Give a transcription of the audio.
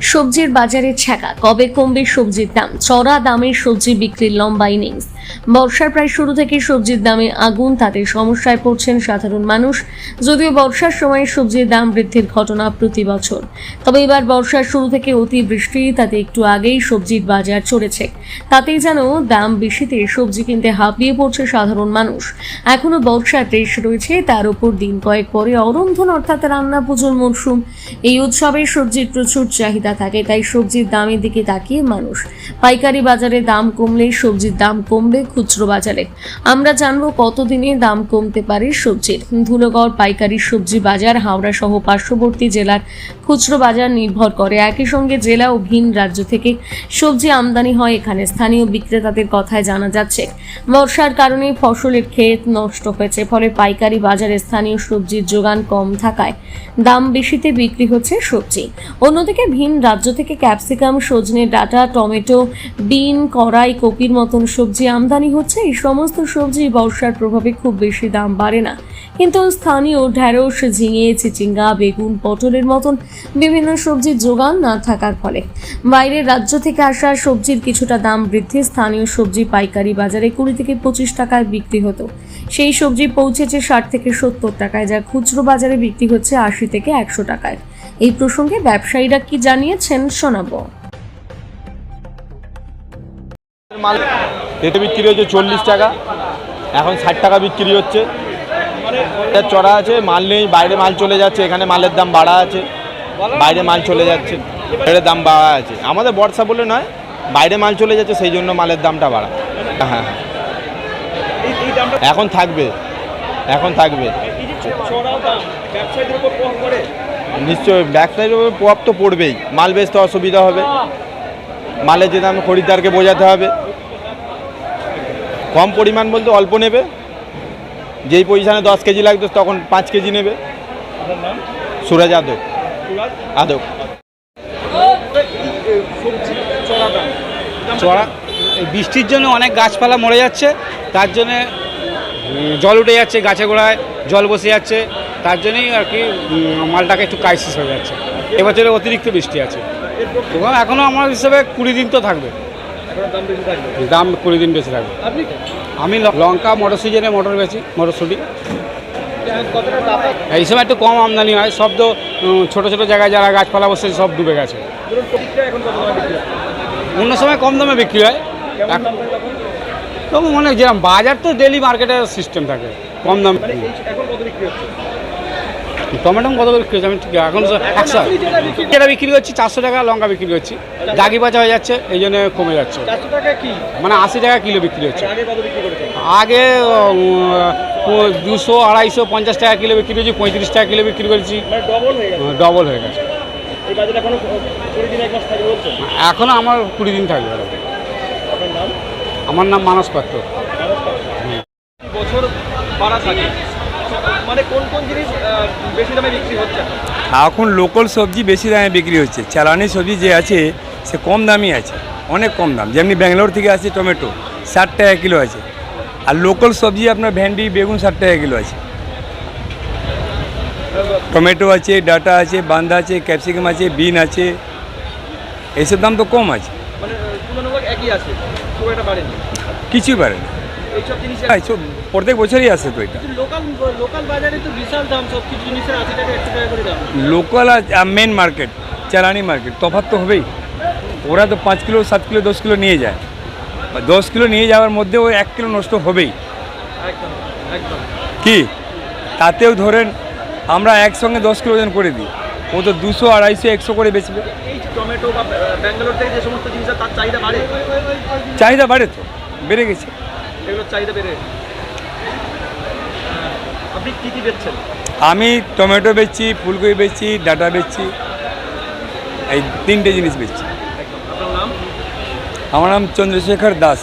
সবজির বাজারে ছ্যাঁকা, কবে কমবে সবজির দাম চড়া দামের সবজি বিক্রির লম্বা ইনিংস বর্ষার প্রায় শুরু থেকে সবজির দামে আগুন, তাতে সমস্যায় পড়ছেন সাধারণ মানুষ। যদিও বর্ষার সময় সবজির দাম বৃদ্ধির ঘটনা প্রতি বছর। তবে এবার বর্ষার শুরু থেকে অতিবৃষ্টি তাতে একটু আগেই সবজির বাজার চড়েছে। তাতেই যেন দাম বেশিতে সবজি কিনতে হাঁপিয়ে পড়ছে সাধারণ মানুষ। এখনও বর্ষার রেশ রয়েছে, তার উপর দিন কয়েক পরে অরন্ধন অর্থাৎ রান্না, পুজোর মরশুম, এই উৎসবে সবজির প্রচুর চাহিদা থাকে, তাই সবজির দামের দিকে তাকিয়ে মানুষ। পাইকারি বাজারে দাম কমলে সবজির দাম কমবে খুচরো বাজারে। আমরা জানব কতদিনে দাম কমতে পারে সবজির। ধুলোগড় পাইকারি সবজি বাজার, হাওড়া সহ পার্শ্ববর্তী জেলার খুচরো বাজার নির্ভর করে। একই সঙ্গে জেলা ও ভিন রাজ্য থেকে সবজি আমদানি হয় এখানে। স্থানীয় বিক্রেতাদের কথায় জানা যাচ্ছে। বর্ষার কারণে ফসলের ক্ষেত নষ্ট হয়েছে, ফলে পাইকারি বাজারে স্থানীয় সবজির যোগান কম থাকায় দাম বেশিতে বিক্রি হচ্ছে সবজি। অন্যদিকে ভিন রাজ্য থেকে ক্যাপসিকাম, সজনে ডাটা, টমেটো, বিন, কড়াই, কপির মতন সবজি আমদানি হচ্ছে। এই সমস্ত সবজি বর্ষার প্রভাবে খুব বেশি দাম বাড়ে না। কিন্তু স্থানীয় ঢ্যাঁড়স, ঝিঙে, চিচিঙ্গা, বেগুন, পটলের মতন বিভিন্ন সবজির যোগান না থাকার ফলে বাইরের রাজ্য থেকে আসা সবজির কিছুটা দাম বৃদ্ধি স্থানীয় সবজি পাইকারি বাজারে কুড়ি থেকে পঁচিশ টাকায় বিক্রি হতো। সেই সবজি পৌঁছেছে ষাট থেকে সত্তর টাকায়, যা খুচরো বাজারে বিক্রি হচ্ছে আশি থেকে একশো টাকায়। এই প্রসঙ্গে ব্যবসায়ীরা কি জানিয়েছেন শোনাবো। মাল রেটে বিক্রি হচ্ছে চল্লিশ টাকা, এখন ষাট টাকা বিক্রি হচ্ছে। চড়া আছে, মাল নেই, বাইরে মাল চলে যাচ্ছে, এখানে মালের দাম বাড়া আছে, বাইরে মাল চলে যাচ্ছে, এর দাম বাড়া আছে। আমাদের বর্ষা বলে নয়, বাইরে মাল চলে যাচ্ছে, সেই জন্য মালের দামটা বাড়া। হ্যাঁ। এখন থাকবে এখন থাকবে। নিশ্চয়ই ব্যবসায়ীর প্রভাব তো পড়বেই। মাল বেচতে অসুবিধা হবে। মালের যে দাম খরিদ্দারকে বোঝাতে হবে। কম পরিমাণ বলতে অল্প নেবে। যেই পজিশানে দশ কেজি লাগতো তখন পাঁচ কেজি নেবে। সুরাজ আদক। আদক। চড়া বৃষ্টির জন্য অনেক গাছপালা মরে যাচ্ছে। তার জন্যে জল উঠে যাচ্ছে গাছে গোড়ায়, জল বসে যাচ্ছে। তার জন্যই আর কি মালটাকে একটু ক্রাইসিস হয়ে যাচ্ছে। এবছরে অতিরিক্ত বৃষ্টি আছে। এবং এখনও আমার হিসাবে কুড়ি দিন তো থাকবে। দাম কুড়ি দিন বেশি থাকবে। আমি লঙ্কা মটর সিজনে মটর বেছি মটরশুঁটি। এই সময় একটু কম আমদানি হয়। সব তো ছোটো ছোট জায়গায় যারা গাছপালা বসে সব ডুবে গেছে। অন্য সময় কম দামে বিক্রি হয়। তবু মনে যেরকম বাজার তো ডেলি মার্কেটের সিস্টেম থাকে কম দাম। টমেটো কত করে বিক্রি আমি ঠিক এখন একশো। যেটা বিক্রি করছি চারশো টাকা লঙ্কা বিক্রি করছি। দাগি বাজা হয়ে যাচ্ছে এই জন্য কমে যাচ্ছে। মানে আশি টাকা কিলো বিক্রি হচ্ছে। আগে দুশো আড়াইশো পঞ্চাশ টাকা কিলো বিক্রি করছি পঁয়ত্রিশ টাকা কিলো বিক্রি করছি। ডবল হয়ে গেছে। এখনও আমার কুড়ি দিন থাকবে আমার নাম মানস পাত্র। বছর বাড়া থাকে। মানে কোন কোন জিনিস বেশি দামে বিক্রি হচ্ছে? এখন লোকাল সবজি বেশি দামে বিক্রি হচ্ছে। চালানি সবজি যে আছে সে কম দামই আছে। অনেক কম দাম। যেমনি ব্যাঙ্গালোর থেকে আছে টমেটো ষাট টাকা কিলো আছে। আর লোকাল সবজি আপনার ভেন্ডি বেগুন ষাট টাকা কিলো আছে। টমেটো আছে ডাটা আছে বান্দা আছে ক্যাপসিকাম আছে বিন আছে। এইসব দাম তো কম আছে। মানে বাড়েনি। কিছুই পারে না এইসব জিনিস প্রত্যেক বছরই আসে তো এটা। লোকাল লোকাল বাজারে তো বিশাল দাম সব কিছু জিনিসের আশি টাকা একশো টাকা করে দাম। লোকাল আর মেন মার্কেট চালানি মার্কেট তফাৎ তো হবেই। ওরা তো পাঁচ কিলো সাত কিলো দশ কিলো নিয়ে যায়। দশ কিলো নিয়ে যাওয়ার মধ্যে ওই এক কিলো নষ্ট হবেই। কি? তাতেও ধরেন আমরা একসঙ্গে দশ কিলো ওজন করে দিই। ও তো দুশো আড়াইশো একশো করে বেচবে। টমেটো বা ব্যাঙ্গালোর থেকে যে সমস্ত জিনিস তার চাহিদা বাড়ে? চাহিদা বাড়ে তো বেড়ে গেছে। এগুলোর চাহিদা বেড়ে আপনি কী কী বেচছেন? আমি টমেটো বেচছি ফুলকপি বেচছি ডাটা বেচছি এই তিনটে জিনিস বেচছি। আপনার নাম? আমার নাম চন্দ্রশেখর দাস।